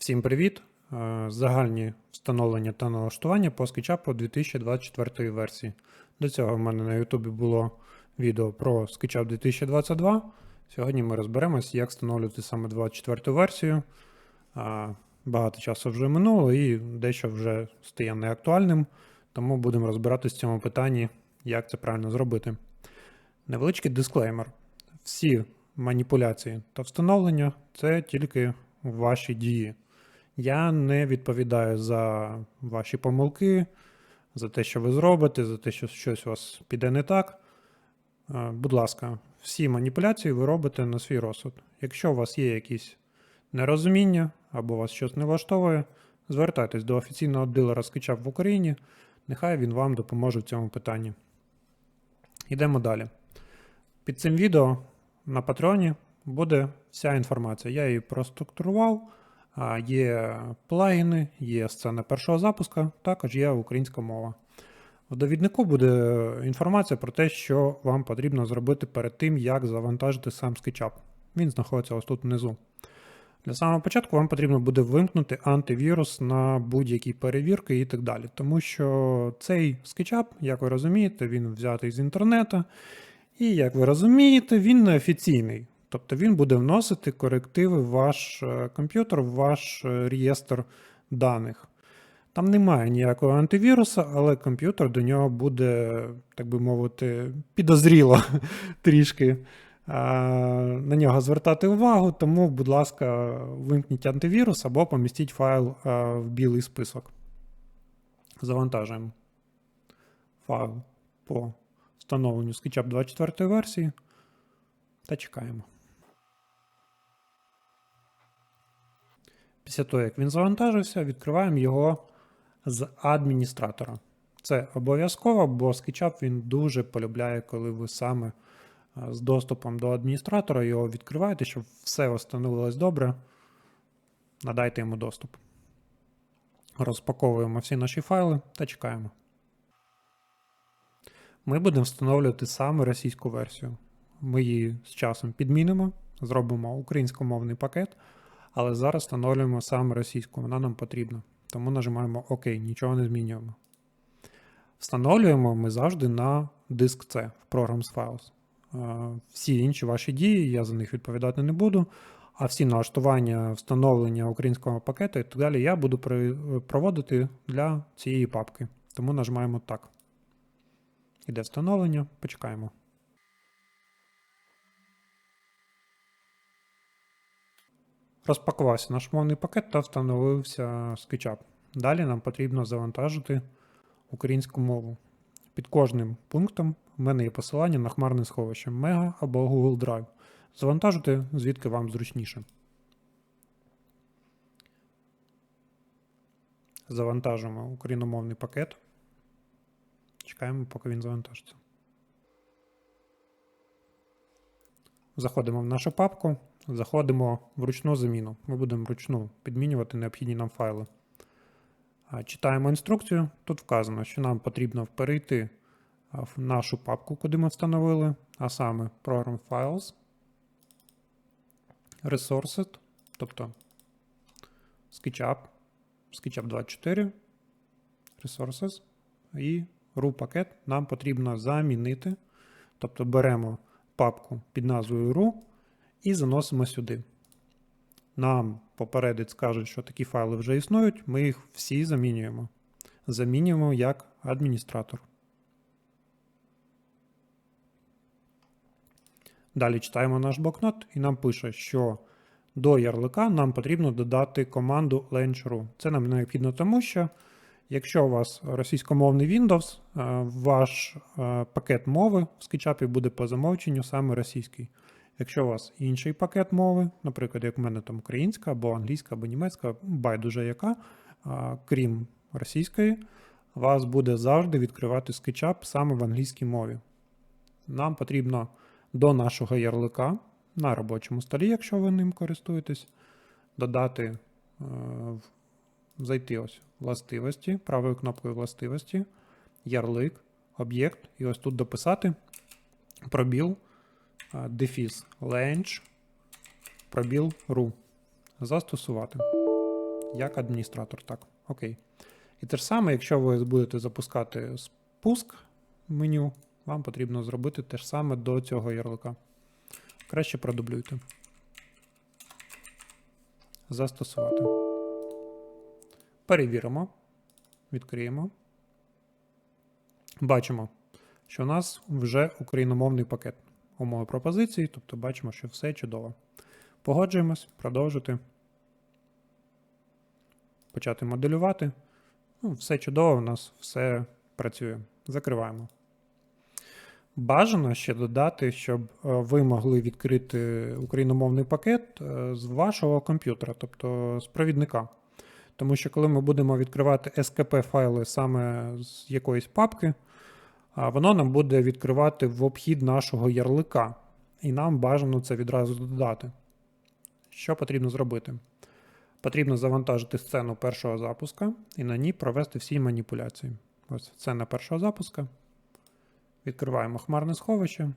Всім привіт! Е, Загальні встановлення та налаштування по SketchUp 2024 версії. До цього в мене на YouTube було відео про SketchUp 2022. Сьогодні ми розберемось, як встановлювати саме 24 версію. Е, Багато часу вже минуло і дещо вже стає неактуальним, тому будемо розбиратися в цьому питанні, як це правильно зробити. Невеличкий дисклеймер. Всі маніпуляції та встановлення це тільки ваші дії. Я не відповідаю за ваші помилки, за те, що ви зробите, за те, що щось у вас піде не так. Е, Будь ласка, всі маніпуляції ви робите на свій розсуд. Якщо у вас є якісь нерозуміння або вас щось не влаштовує, звертайтесь до офіційного дилера SketchUp в Україні, нехай він вам допоможе в цьому питанні. Йдемо далі. Під цим відео на патреоні буде вся інформація. Я її проструктурував. Є плагіни, є сцена першого запуска, також є українська мова. В довіднику буде інформація про те, що вам потрібно зробити перед тим, як завантажити сам SketchUp. Він знаходиться ось тут внизу. Для самого початку вам потрібно буде вимкнути антивірус на будь-які перевірки і так далі. Тому що цей SketchUp, як ви розумієте, він взятий з інтернету. І як ви розумієте, він неофіційний. Тобто він буде вносити корективи в ваш е, комп'ютер, в ваш е, реєстр даних. Там немає ніякого антивіруса, але комп'ютер до нього буде, так би мовити, підозріло трішки на нього звертати увагу. Тому, будь ласка, вимкніть антивірус або помістіть файл в білий список. Завантажуємо файл по встановленню SketchUp 24 версії та чекаємо. Після того, як він завантажився, відкриваємо його з адміністратора. Це обов'язково, бо SketchUp він дуже полюбляє, коли ви саме з доступом до адміністратора його відкриваєте, щоб все встановилось добре. Надайте йому доступ. Розпаковуємо всі наші файли та чекаємо. Ми будемо встановлювати саме російську версію. Ми її з часом підмінимо, зробимо українськомовний пакет, але зараз встановлюємо саме російську, вона нам потрібна. Тому нажимаємо ОК, нічого не змінюємо. Встановлюємо ми завжди на диск C в Programs Files. Е, Всі інші ваші дії, я за них відповідати не буду. А всі налаштування, встановлення українського пакету і так далі я буду проводити для цієї папки. Тому нажимаємо так. Іде встановлення, почекаємо. Розпакувався наш мовний пакет та встановився SketchUp. Далі нам потрібно завантажити українську мову. Під кожним пунктом в мене є посилання на хмарне сховище Mega або Google Drive. Завантажити звідки вам зручніше. Завантажимо україномовний пакет. Чекаємо, поки він завантажиться. Заходимо в нашу папку, заходимо в ручну заміну. Ми будемо вручну підмінювати необхідні нам файли. Читаємо інструкцію. Тут вказано, що нам потрібно перейти в нашу папку, куди ми встановили, а саме Program Files, Resources, тобто SketchUp, SketchUp 24, Resources і RU пакет нам потрібно замінити. Тобто беремо папку під назвою RU і заносимо сюди. Нам попередець скаже, що такі файли вже існують, ми їх всі замінюємо. Замінюємо як адміністратор. Далі читаємо наш блокнот і нам пише, що до ярлика нам потрібно додати команду launch.ru. Це нам необхідно тому, що якщо у вас російськомовний Windows, е, ваш е, пакет мови в SketchUp буде по замовченню саме російський. Якщо у вас інший пакет мови, наприклад, як у мене там українська або англійська, або німецька, байдуже яка, крім російської, вас буде завжди відкривати SketchUp саме в англійській мові. Нам потрібно до нашого ярлика на робочому столі, якщо ви ним користуєтесь, додати, е, зайти ось властивості, правою кнопкою властивості, ярлик, об'єкт, і ось тут дописати пробіл дефіс ленч, пробіл ру. Застосувати. як адміністратор. Так, окей. І те ж саме, якщо ви будете запускати спуск меню, вам потрібно зробити те ж саме до цього ярлика. Краще продублюйте. Застосувати. Перевіримо. Відкриємо. Бачимо, що у нас вже україномовний пакет умови пропозиції, тобто бачимо, що все чудово. Погоджуємось, продовжити. Почати моделювати. Ну, Все чудово, у нас все працює. Закриваємо. Бажано ще додати, щоб е, ви могли відкрити україномовний пакет е, з вашого комп'ютера, тобто з провідника. Тому що коли ми будемо відкривати skp файли саме з якоїсь папки, воно нам буде відкривати в обхід нашого ярлика. І нам бажано це відразу додати. Що потрібно зробити? Потрібно завантажити сцену першого запуска і на ній провести всі маніпуляції. Ось сцена першого запуска. Відкриваємо хмарне сховище,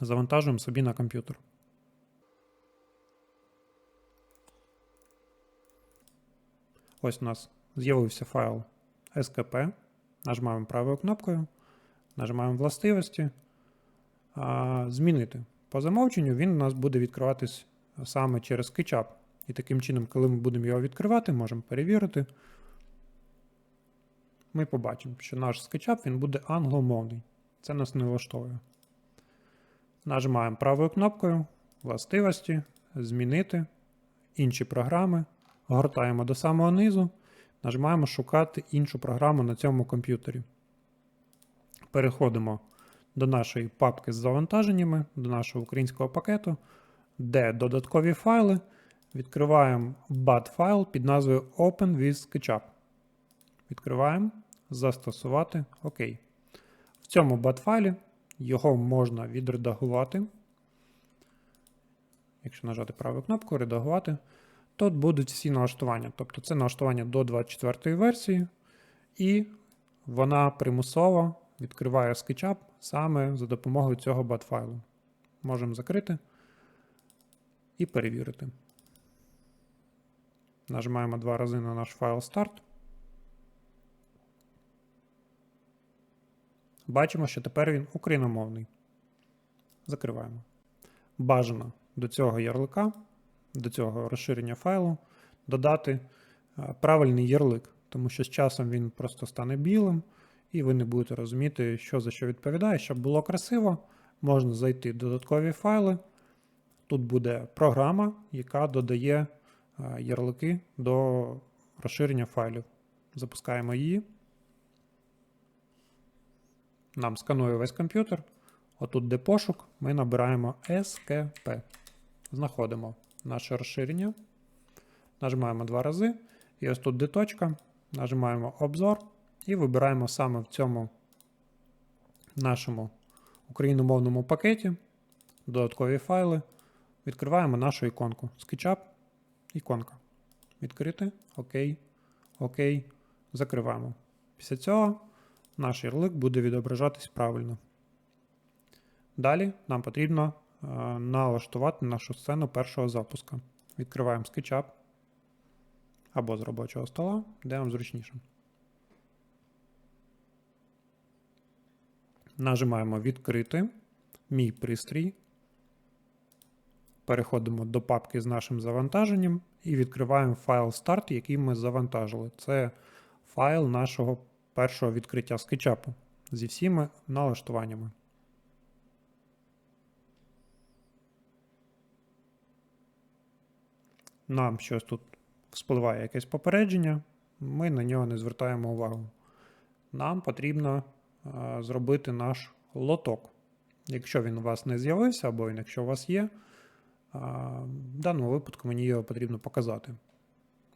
завантажуємо собі на комп'ютер. Ось у нас з'явився файл skp. Нажимаємо правою кнопкою, нажимаємо властивості. Змінити. По замовченню він у нас буде відкриватись саме через SketchUp. І таким чином, коли ми будемо його відкривати, можемо перевірити. Ми побачимо, що наш SketchUp він буде англомовний. Це нас не влаштовує. Нажимаємо правою кнопкою, властивості, змінити інші програми. Гортаємо до самого низу, нажимаємо шукати іншу програму на цьому комп'ютері. Переходимо до нашої папки з завантаженнями, до нашого українського пакету, де додаткові файли. Відкриваємо BAT файл під назвою Open with SketchUp. Відкриваємо, застосувати ОК. В цьому BAT файлі його можна відредагувати. Якщо нажати праву кнопку, редагувати. Тут будуть всі налаштування. Тобто це налаштування до 24 версії, і вона примусово відкриває SketchUp саме за допомогою цього бат-файлу. Можемо закрити і перевірити. Нажимаємо два рази на наш файл Start. Бачимо, що тепер він україномовний. Закриваємо. Бажано до цього ярлика до цього розширення файлу додати е, правильний ярлик, тому що з часом він просто стане білим, і ви не будете розуміти, що за що відповідає. Щоб було красиво, можна зайти в додаткові файли. Тут буде програма, яка додає е, ярлики до розширення файлів. Запускаємо її. Нам сканує весь комп'ютер. Отут, де пошук, ми набираємо SKP. Знаходимо наше розширення. Нажимаємо два рази. І ось тут де точка. Нажимаємо обзор і вибираємо саме в цьому нашому україномовному пакеті додаткові файли. Відкриваємо нашу іконку. SketchUp, іконка. Відкрити. ОК. ОК. Закриваємо. Після цього наш ярлик буде відображатись правильно. Далі нам потрібно налаштувати нашу сцену першого запуска. Відкриваємо SketchUp або з робочого стола, де вам зручніше. Нажимаємо Відкрити Мій пристрій. Переходимо до папки з нашим завантаженням і відкриваємо файл Start, який ми завантажили. Це файл нашого першого відкриття SketchUp зі всіма налаштуваннями. Нам щось тут спливає якесь попередження, ми на нього не звертаємо увагу. Нам потрібно а, зробити наш лоток. Якщо він у вас не з'явився, або він, якщо у вас є, а, в даному випадку мені його потрібно показати.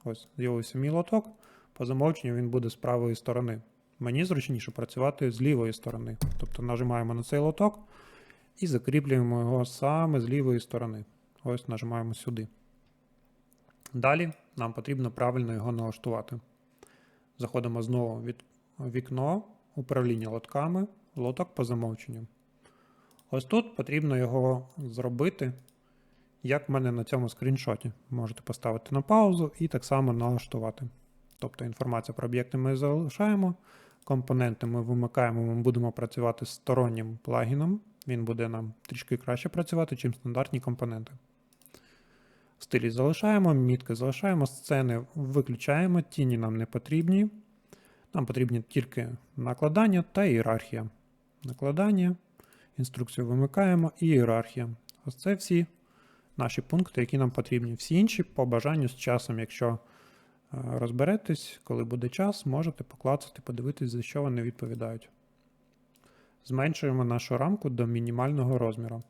Ось, з'явився мій лоток. По замовченню він буде з правої сторони. Мені зручніше працювати з лівої сторони. Тобто нажимаємо на цей лоток і закріплюємо його саме з лівої сторони. Ось нажимаємо сюди. Далі нам потрібно правильно його налаштувати. Заходимо знову в вікно управління лотками, лоток по замовченню. Ось тут потрібно його зробити як в мене на цьому скріншоті. Можете поставити на паузу і так само налаштувати. Тобто інформація про об'єкти ми залишаємо, компоненти ми вимикаємо, ми будемо працювати з стороннім плагіном. Він буде нам трішки краще працювати, чим стандартні компоненти. Стилі залишаємо, мітки залишаємо, сцени виключаємо, тіні нам не потрібні. Нам потрібні тільки накладання та ієрархія. Накладання, інструкцію вимикаємо і ієрархія. Ось це всі наші пункти, які нам потрібні. Всі інші по бажанню з часом, якщо е, розберетесь, коли буде час, можете поклацати, подивитись, за що вони відповідають. Зменшуємо нашу рамку до мінімального розміру.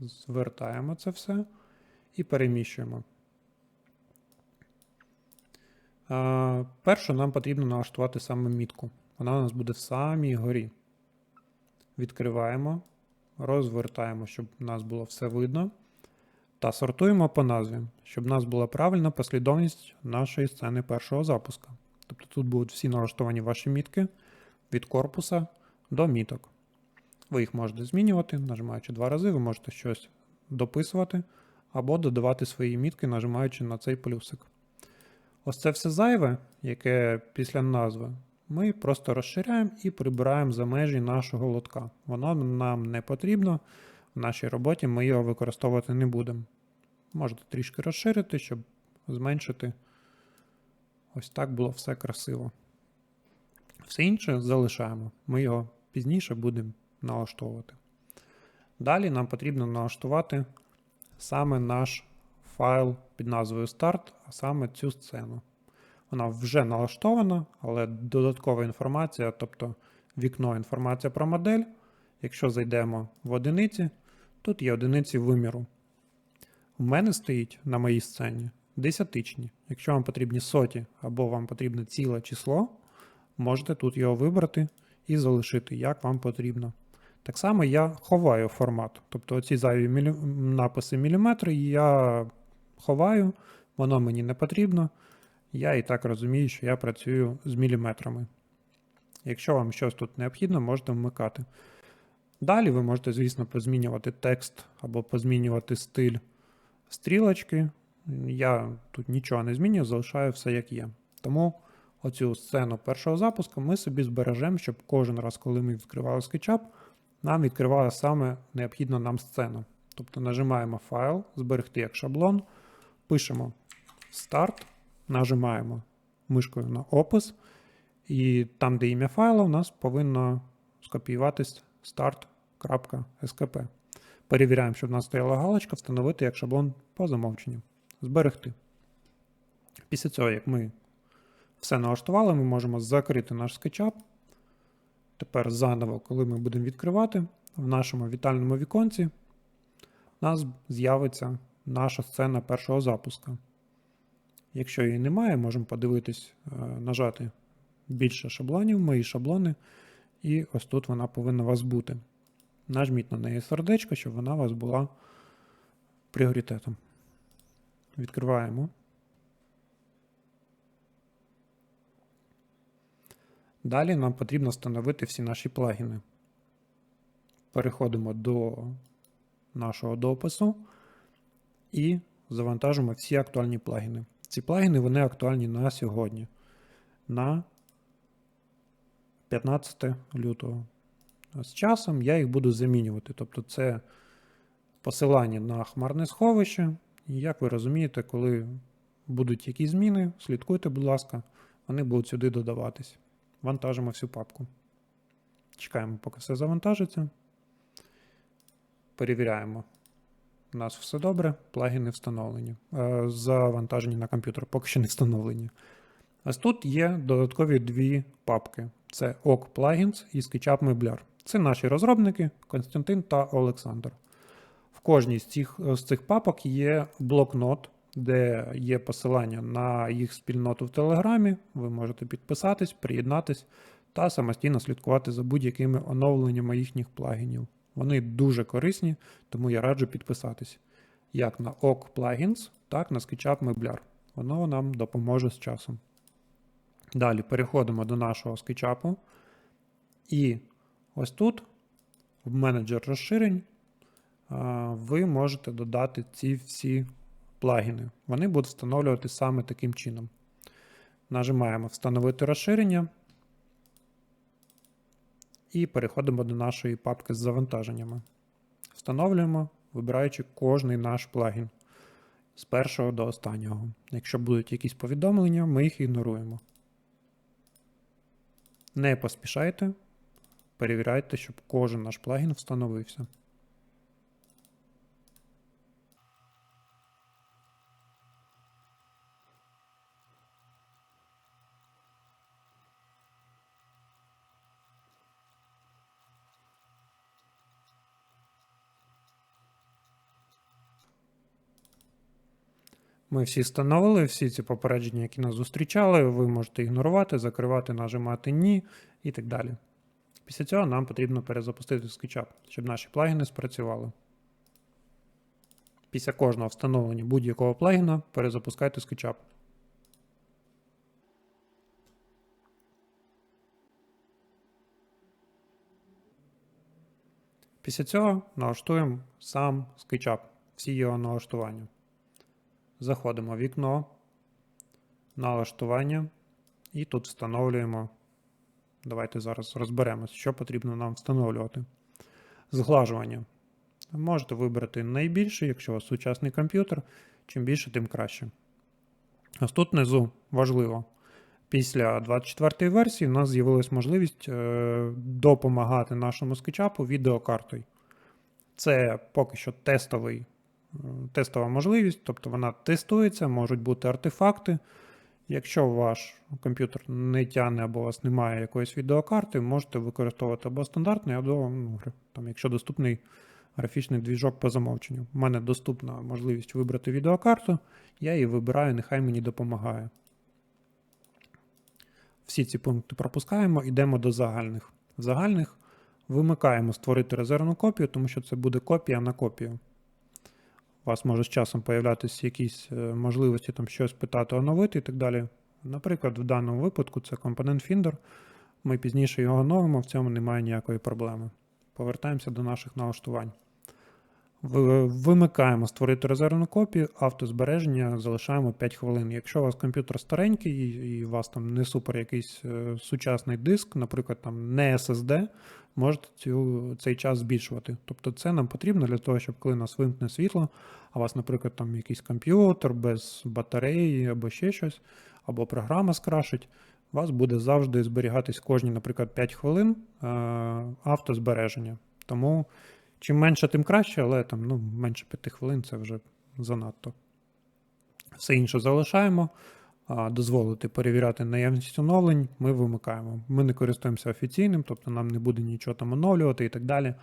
Звертаємо це все і переміщуємо. Перше нам потрібно налаштувати саме мітку. Вона у нас буде в самій горі. Відкриваємо, розвертаємо, щоб у нас було все видно. Та сортуємо по назві, щоб у нас була правильна послідовність нашої сцени першого запуска. Тобто тут будуть всі налаштовані ваші мітки від корпуса до міток. Ви їх можете змінювати, нажимаючи два рази, ви можете щось дописувати або додавати свої мітки, нажимаючи на цей плюсик. Ось це все зайве, яке після назви, ми просто розширяємо і прибираємо за межі нашого лотка. Воно нам не потрібно. В нашій роботі ми його використовувати не будемо. Можете трішки розширити, щоб зменшити. Ось так було все красиво. Все інше залишаємо. Ми його пізніше будемо налаштовувати. Далі нам потрібно налаштувати саме наш файл під назвою Start, а саме цю сцену. Вона вже налаштована, але додаткова інформація, тобто вікно інформація про модель. Якщо зайдемо в одиниці, тут є одиниці виміру. У мене стоїть на моїй сцені десятичні. Якщо вам потрібні соті або вам потрібне ціле число, можете тут його вибрати і залишити, як вам потрібно. Так само я ховаю формат. Тобто оці зайві мілі... написи міліметри я ховаю, воно мені не потрібно. Я і так розумію, що я працюю з міліметрами. Якщо вам щось тут необхідно, можете вмикати. Далі ви можете, звісно, позмінювати текст або позмінювати стиль стрілочки. Я тут нічого не змінюю, залишаю все як є. Тому оцю сцену першого запуску ми собі збережемо, щоб кожен раз, коли ми відкривали SketchUp, нам відкривала саме необхідна нам сцена. Тобто нажимаємо файл, зберегти як шаблон, пишемо Start, нажимаємо мишкою на опис, і там, де ім'я файлу, у нас повинно скопіюватись start.skp. Перевіряємо, щоб в нас стояла галочка, встановити як шаблон по замовченню. Зберегти. Після цього, як ми все налаштували, ми можемо закрити наш SketchUp. Тепер заново, коли ми будемо відкривати, в нашому вітальному віконці у нас з'явиться наша сцена першого запуска. Якщо її немає, можемо подивитись, е, нажати більше шаблонів, мої шаблони, і ось тут вона повинна у вас бути. Нажміть на неї сердечко, щоб вона у вас була пріоритетом. Відкриваємо. Далі нам потрібно встановити всі наші плагіни. Переходимо до нашого допису і завантажимо всі актуальні плагіни. Ці плагіни вони актуальні на сьогодні, на 15 лютого. З часом я їх буду замінювати. Тобто це посилання на хмарне сховище. І як ви розумієте, коли будуть якісь зміни, слідкуйте, будь ласка, вони будуть сюди додаватись. Вантажимо всю папку. Чекаємо, поки все завантажиться. Перевіряємо. У нас все добре, плагіни встановлені. Е, завантажені на комп'ютер, поки що не встановлені. Ось тут є додаткові дві папки: це OK Plugins і SketchUp Mebler. Це наші розробники Константин та Олександр. В кожній з цих, з цих папок є блокнот, де є посилання на їх спільноту в Телеграмі. Ви можете підписатись, приєднатись та самостійно слідкувати за будь-якими оновленнями їхніх плагінів. Вони дуже корисні, тому я раджу підписатись. Як на OK Plugins, так на SketchUp Mebler. Воно нам допоможе з часом. Далі переходимо до нашого SketchUp. І ось тут, в менеджер розширень, ви можете додати ці всі плагіни. Вони будуть встановлювати саме таким чином. Нажимаємо Встановити розширення і переходимо до нашої папки з завантаженнями. Встановлюємо, вибираючи кожний наш плагін з першого до останнього. Якщо будуть якісь повідомлення, ми їх ігноруємо. Не поспішайте, перевіряйте, щоб кожен наш плагін встановився. Ми всі встановили, всі ці попередження, які нас зустрічали, ви можете ігнорувати, закривати, нажимати Ні і так далі. Після цього нам потрібно перезапустити SketchUp, щоб наші плагіни спрацювали. Після кожного встановлення будь-якого плагіна перезапускайте SketchUp. Після цього налаштуємо сам SketchUp, всі його налаштування. Заходимо в вікно, налаштування і тут встановлюємо. Давайте зараз розберемося, що потрібно нам встановлювати. Зглажування. Можете вибрати найбільше, якщо у вас сучасний комп'ютер. Чим більше, тим краще. Ось тут внизу важливо. Після 24 ї версії у нас з'явилась можливість е, допомагати нашому скетчапу відеокартою. Це поки що тестовий тестова можливість, тобто вона тестується, можуть бути артефакти. Якщо ваш комп'ютер не тягне або у вас немає якоїсь відеокарти, можете використовувати або стандартний, або, ну, там, якщо доступний графічний двіжок по замовченню. У мене доступна можливість вибрати відеокарту, я її вибираю, нехай мені допомагає. Всі ці пункти пропускаємо, йдемо до загальних. В загальних вимикаємо створити резервну копію, тому що це буде копія на копію. У вас може з часом появлятися якісь е, можливості там щось питати, оновити і так далі. Наприклад, в даному випадку це компонент Finder. Ми пізніше його оновимо, в цьому немає ніякої проблеми. Повертаємося до наших налаштувань. Вимикаємо створити резервну копію, автозбереження залишаємо 5 хвилин. Якщо у вас комп'ютер старенький і у вас там не супер якийсь е, сучасний диск, наприклад, там не SSD, можете цю, цей час збільшувати. Тобто це нам потрібно для того, щоб коли нас вимкне світло, а у вас, наприклад, там якийсь комп'ютер без батареї або ще щось, або програма скрашить, у вас буде завжди зберігатись кожні, наприклад, 5 хвилин е, автозбереження. Тому. Чим менше, тим краще, але там ну, менше 5 хвилин це вже занадто. Все інше залишаємо. Дозволити перевіряти наявність оновлень, ми вимикаємо. Ми не користуємося офіційним, тобто нам не буде нічого там оновлювати і так далі.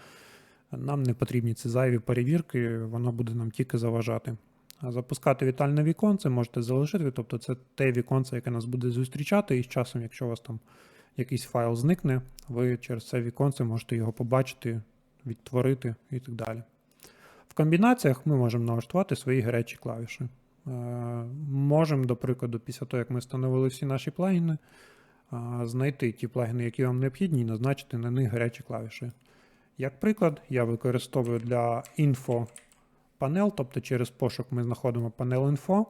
Нам не потрібні ці зайві перевірки, воно буде нам тільки заважати. А запускати вітальне віконце можете залишити, тобто це те віконце, яке нас буде зустрічати, і з часом, якщо у вас там якийсь файл зникне, ви через це віконце можете його побачити відтворити і так далі. В комбінаціях ми можемо налаштувати свої гарячі клавіші. Е, можемо, до прикладу, після того, як ми встановили всі наші плагіни, е, знайти ті плагіни, які вам необхідні, і назначити на них гарячі клавіші. Як приклад, я використовую для інфо панел, тобто через пошук ми знаходимо панел інфо,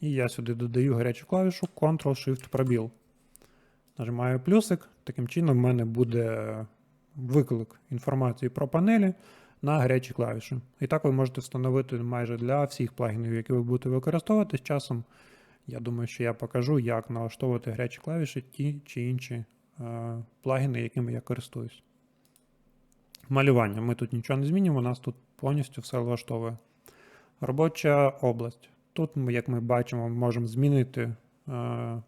і я сюди додаю гарячу клавішу Ctrl-Shift пробіл. Нажимаю плюсик, таким чином в мене буде виклик інформації про панелі на гарячі клавіші. І так ви можете встановити майже для всіх плагінів, які ви будете використовувати з часом. Я думаю, що я покажу, як налаштовувати гарячі клавіші ті чи інші е, плагіни, якими я користуюсь. Малювання. Ми тут нічого не змінюємо, у нас тут повністю все влаштовує. Робоча область. Тут, як ми бачимо, можемо змінити е,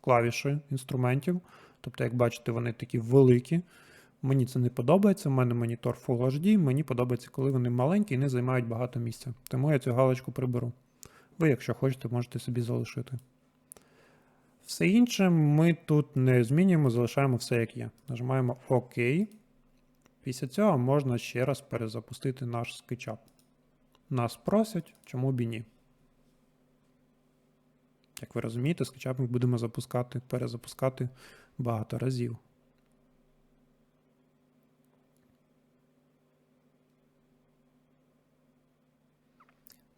клавіші інструментів. Тобто, як бачите, вони такі великі. Мені це не подобається. У мене монітор Full HD. Мені подобається, коли вони маленькі і не займають багато місця. Тому я цю галочку приберу. Ви, якщо хочете, можете собі залишити. Все інше ми тут не змінюємо, залишаємо все, як є. Нажимаємо ОК. Після цього можна ще раз перезапустити наш SketchUp. Нас просять, чому б і ні. Як ви розумієте, SketchUp ми будемо запускати, перезапускати багато разів.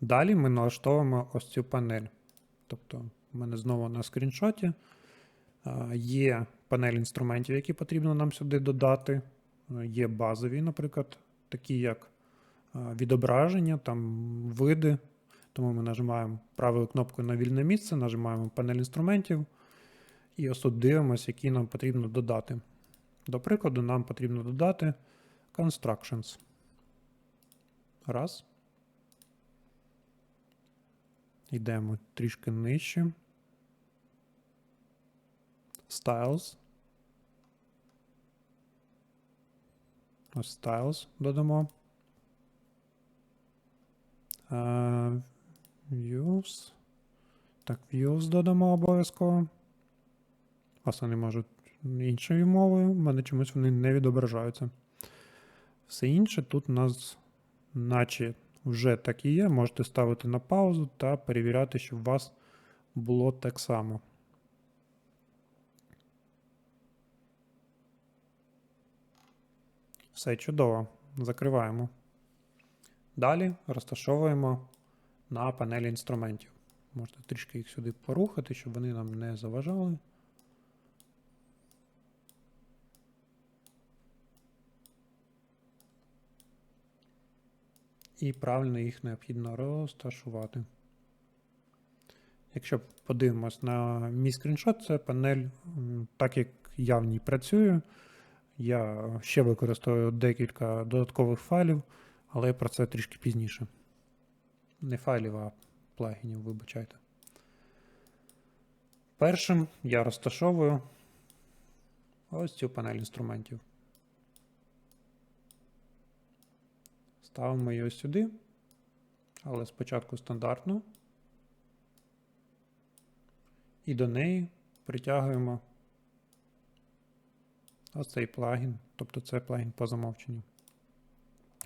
Далі ми налаштовуємо ось цю панель. Тобто, в мене знову на скріншоті є панель інструментів, які потрібно нам сюди додати. Є базові, наприклад, такі як відображення, там види. Тому ми нажимаємо правою кнопкою на вільне місце, нажимаємо панель інструментів. І ось тут дивимося, які нам потрібно додати. До прикладу, нам потрібно додати Constructions. Раз. Йдемо трішки нижче. Styles. Ось Styles додамо. Uh, views. Так, views додамо обов'язково. Власне, не можуть іншою мовою. У мене чомусь вони не відображаються. Все інше тут у нас, наче вже так і є. Можете ставити на паузу та перевіряти, щоб у вас було так само. Все чудово. Закриваємо. Далі розташовуємо на панелі інструментів. Можете трішки їх сюди порухати, щоб вони нам не заважали. І правильно їх необхідно розташувати. Якщо подивимось на мій скріншот, це панель, так як я в ній працюю. Я ще використовую декілька додаткових файлів, але про це трішки пізніше. Не файлів, а плагінів, вибачайте. Першим я розташовую ось цю панель інструментів. Ставимо ось сюди, але спочатку стандартну. І до неї притягуємо ось цей плагін, тобто це плагін по замовченню.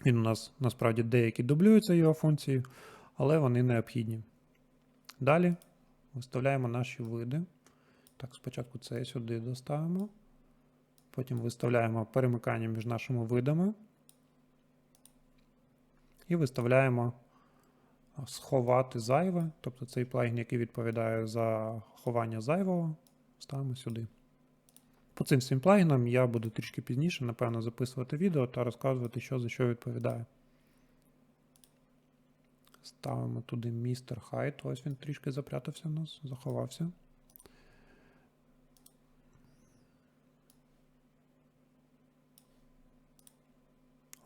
Він у нас насправді деякі дублюються його функції, але вони необхідні. Далі виставляємо наші види. Так, спочатку це сюди доставимо. Потім виставляємо перемикання між нашими видами. І виставляємо сховати зайве, тобто цей плагін, який відповідає за ховання зайвого, ставимо сюди. По цим всім плагінам я буду трішки пізніше, напевно, записувати відео та розказувати, що за що відповідає. Ставимо туди містер Height. Ось він трішки запрятався у нас, заховався.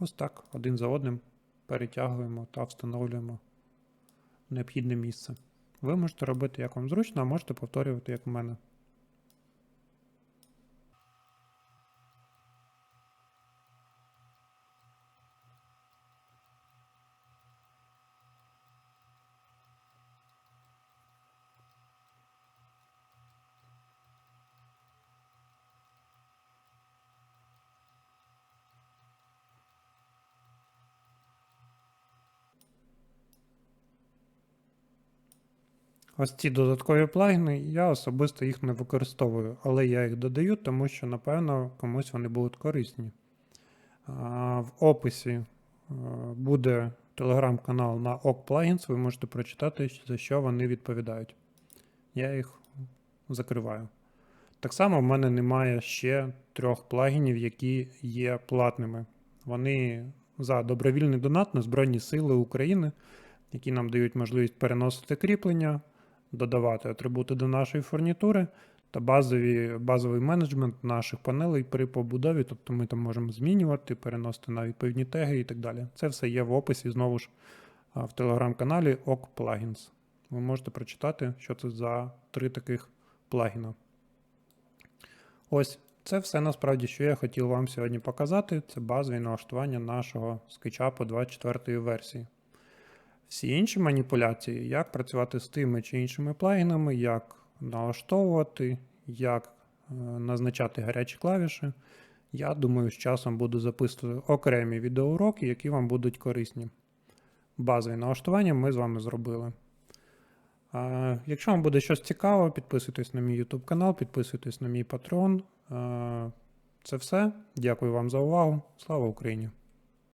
Ось так, один за одним перетягуємо та встановлюємо необхідне місце. Ви можете робити як вам зручно, а можете повторювати, як у мене. Ось ці додаткові плагіни, я особисто їх не використовую, але я їх додаю, тому що, напевно, комусь вони будуть корисні. В описі е, буде телеграм-канал на OK Plugins, ви можете прочитати, за що вони відповідають. Я їх закриваю. Так само в мене немає ще трьох плагінів, які є платними. Вони за добровільний донат на Збройні Сили України, які нам дають можливість переносити кріплення додавати атрибути до нашої фурнітури та базові, базовий менеджмент наших панелей при побудові, тобто ми там можемо змінювати, переносити на відповідні теги і так далі. Це все є в описі знову ж в телеграм-каналі OK Plugins. Ви можете прочитати, що це за три таких плагіна. Ось це все насправді, що я хотів вам сьогодні показати. Це базові налаштування нашого SketchUp 24 версії. Всі інші маніпуляції, як працювати з тими чи іншими плагінами, як налаштовувати, як е, назначати гарячі клавіші. Я думаю, з часом буду записувати окремі відеоуроки, які вам будуть корисні. Базові налаштування ми з вами зробили. Якщо вам буде щось цікаво, підписуйтесь на мій YouTube канал, підписуйтесь на мій Patreon. Це все. Дякую вам за увагу. Слава Україні!